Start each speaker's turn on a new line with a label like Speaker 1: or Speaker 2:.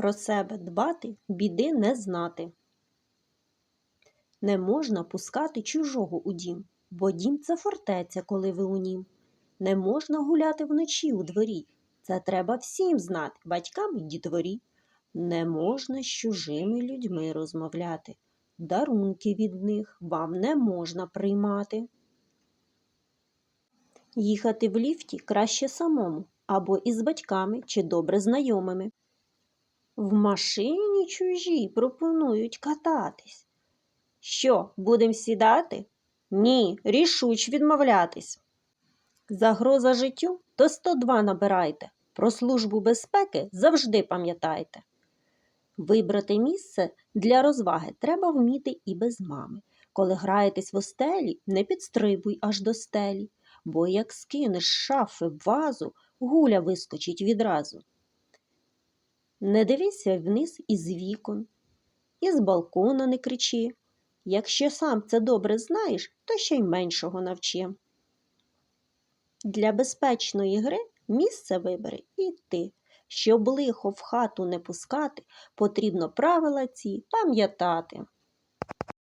Speaker 1: Про себе дбати, біди не знати. Не можна пускати чужого у дім, бо дім це фортеця, коли ви у нім. Не можна гуляти вночі у дворі. Це треба всім знати, батькам і дітворі. Не можна з чужими людьми розмовляти. Дарунки від них вам не можна приймати. Їхати в ліфті краще самому або із батьками чи добре знайомими. В машині чужі пропонують кататись. Що, будем сідати? Ні, рішуч відмовлятись. Загроза життю то 102 набирайте. Про службу безпеки завжди пам'ятайте. Вибрати місце для розваги треба вміти і без мами. Коли граєтесь в остелі, не підстрибуй аж до стелі, бо як скинеш шафи в вазу, гуля вискочить відразу. Не дивися вниз із вікон, і з балкона не кричи. Якщо сам це добре знаєш, то ще й меншого навчи. Для безпечної гри місце вибери і ти. Щоб лихо в хату не пускати, потрібно правила ці пам'ятати.